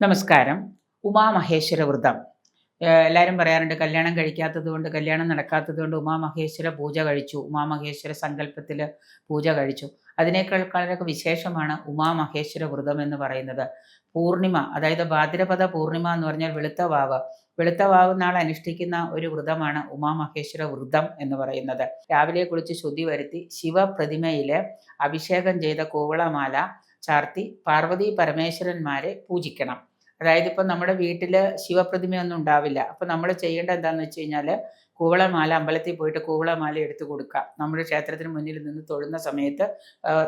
നമസ്കാരം. ഉമാമഹേശ്വര വ്രതം എല്ലാവരും പറയാറുണ്ട് കല്യാണം കഴിക്കാത്തത് കൊണ്ട് കല്യാണം നടക്കാത്തത് കൊണ്ട് ഉമാമഹേശ്വര പൂജ കഴിച്ചു. ഉമാമഹേശ്വര സങ്കല്പത്തിൽ പൂജ കഴിച്ചു. അതിനേക്കാൾ വളരെ വിശേഷമാണ് ഉമാമഹേശ്വര വ്രതം എന്ന് പറയുന്നത്. പൂർണിമ അതായത് ഭാദ്രപദ പൂർണിമ എന്ന് പറഞ്ഞാൽ വെളുത്ത വാവ്. വെളുത്ത വാവ് നാൾ അനുഷ്ഠിക്കുന്ന ഒരു വ്രതമാണ് ഉമാമഹേശ്വര വ്രതം എന്ന് പറയുന്നത്. രാവിലെ കുളിച്ച് ശുദ്ധി വരുത്തി ശിവപ്രതിമയിൽ അഭിഷേകം ചെയ്ത കോവളമാല ചാർത്തി പാർവതി പരമേശ്വരന്മാരെ പൂജിക്കണം. അതായത് ഇപ്പം നമ്മുടെ വീട്ടിൽ ശിവപ്രതിമയൊന്നും ഉണ്ടാവില്ല. അപ്പം നമ്മൾ ചെയ്യേണ്ട എന്താണെന്ന് വെച്ച് കഴിഞ്ഞാൽ കൂവളമാല അമ്പലത്തിൽ പോയിട്ട് കൂവളമാല എടുത്തു കൊടുക്കുക. നമ്മുടെ ക്ഷേത്രത്തിന് മുന്നിൽ നിന്ന് തൊഴുന്ന സമയത്ത്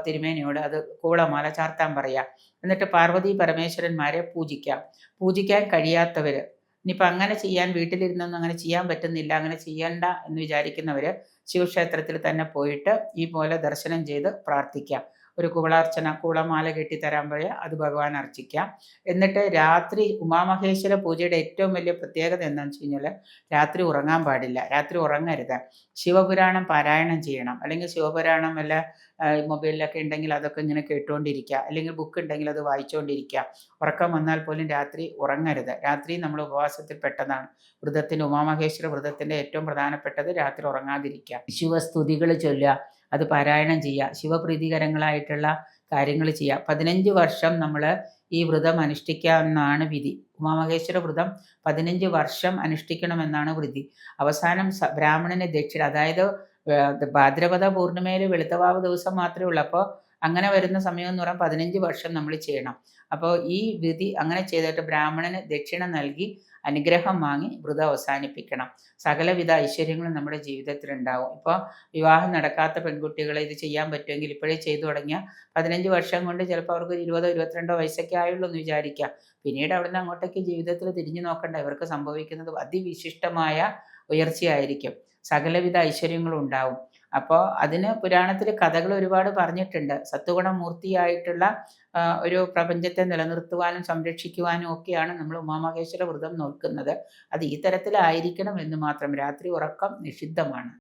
തിരുമേനയോട് അത് കൂവളമാല ചാർത്താൻ പറയുക എന്നിട്ട് പാർവതി പരമേശ്വരന്മാരെ പൂജിക്കാം. പൂജിക്കാൻ കഴിയാത്തവർ ഇനിയിപ്പോൾ അങ്ങനെ ചെയ്യാൻ വീട്ടിലിരുന്നൊന്നും അങ്ങനെ ചെയ്യാൻ പറ്റുന്നില്ല അങ്ങനെ ചെയ്യണ്ട എന്ന് വിചാരിക്കുന്നവർ ശിവക്ഷേത്രത്തിൽ തന്നെ പോയിട്ട് ഈ പോലെ ദർശനം ചെയ്ത് പ്രാർത്ഥിക്കാം. ഒരു കുവളാർച്ചന കെട്ടി തരാൻ പറയുക അത് ഭഗവാൻ അർച്ചിക്കാം. എന്നിട്ട് രാത്രി ഉമാമഹേശ്വര പൂജയുടെ ഏറ്റവും വലിയ പ്രത്യേകത എന്താണെന്ന് വെച്ച് കഴിഞ്ഞാൽ രാത്രി ഉറങ്ങാൻ പാടില്ല രാത്രി ഉറങ്ങരുത്. ശിവപുരാണം പാരായണം ചെയ്യണം. അല്ലെങ്കിൽ ശിവപുരാണം വല്ല മൊബൈലിലൊക്കെ ഉണ്ടെങ്കിൽ അതൊക്കെ ഇങ്ങനെ കേട്ടുകൊണ്ടിരിക്കുക അല്ലെങ്കിൽ ബുക്ക് ഉണ്ടെങ്കിൽ അത് വായിച്ചുകൊണ്ടിരിക്കുക ഉറക്കം വന്നാൽ പോലും രാത്രി ഉറങ്ങരുത്. രാത്രി നമ്മൾ ഉപവാസത്തിൽ പെട്ടതാണ്. വ്രതത്തിന്റെ ഉമാമഹേശ്വര വ്രതത്തിന്റെ ഏറ്റവും പ്രധാനപ്പെട്ടത് രാത്രി ഉറങ്ങാതിരിക്കുക. ശിവസ്തുതികൾ ചൊല്ലുക. അത് പാരായണം ചെയ്യുക ശിവപ്രീതികരങ്ങളായിട്ടുള്ള കാര്യങ്ങൾ ചെയ്യുക പതിനഞ്ച് വർഷം നമ്മൾ ഈ വ്രതം അനുഷ്ഠിക്കാമെന്നാണ് വിധി. ഉമാമഹേശ്വര വ്രതം പതിനഞ്ച് വർഷം അനുഷ്ഠിക്കണമെന്നാണ് വിധി. അവസാനം ബ്രാഹ്മണനെ ദക്ഷിണ അതായത് ഭാദ്രപദ പൂർണിമയിൽ വെളുത്തവാവ് ദിവസം മാത്രമേ ഉള്ളൂ. അപ്പോൾ അങ്ങനെ വരുന്ന സമയം എന്ന് പറയാൻ പതിനഞ്ച് വർഷം നമ്മൾ ചെയ്യണം. അപ്പോൾ ഈ വിധി അങ്ങനെ ചെയ്തിട്ട് ബ്രാഹ്മണന് ദക്ഷിണ നൽകി അനുഗ്രഹം വാങ്ങി വ്രതം അവസാനിപ്പിക്കണം. സകലവിധ ഐശ്വര്യങ്ങളും നമ്മുടെ ജീവിതത്തിൽ ഉണ്ടാവും. ഇപ്പോൾ വിവാഹം നടക്കാത്ത പെൺകുട്ടികളെ ഇത് ചെയ്യാൻ പറ്റുമെങ്കിൽ ഇപ്പോഴേ ചെയ്തു തുടങ്ങിയാൽ പതിനഞ്ച് വർഷം കൊണ്ട് ചിലപ്പോൾ അവർക്ക് ഇരുപതോ ഇരുപത്തിരണ്ടോ വയസ്സൊക്കെ ആയുള്ളൂ എന്ന് വിചാരിക്കാം. പിന്നീട് അവിടുന്ന് അങ്ങോട്ടേക്ക് ജീവിതത്തിൽ തിരിഞ്ഞു നോക്കണ്ട. ഇവർക്ക് സംഭവിക്കുന്നത് അതിവിശിഷ്ടമായ ഉയർച്ചയായിരിക്കും. സകലവിധ ഐശ്വര്യങ്ങളും ഉണ്ടാവും. അപ്പോൾ അതിന് പുരാണത്തിൽ കഥകൾ ഒരുപാട് പറഞ്ഞിട്ടുണ്ട്. സത്വഗുണമൂർത്തിയായിട്ടുള്ള ഒരു പ്രപഞ്ചത്തെ നിലനിർത്തുവാനും സംരക്ഷിക്കുവാനും ഒക്കെയാണ് നമ്മൾ ഉമാമഹേശ്വര വ്രതം നോക്കുന്നത്. അത് ഈ തരത്തിലായിരിക്കണം എന്ന് മാത്രം രാത്രി ഉറക്കം നിഷിദ്ധമാണ്.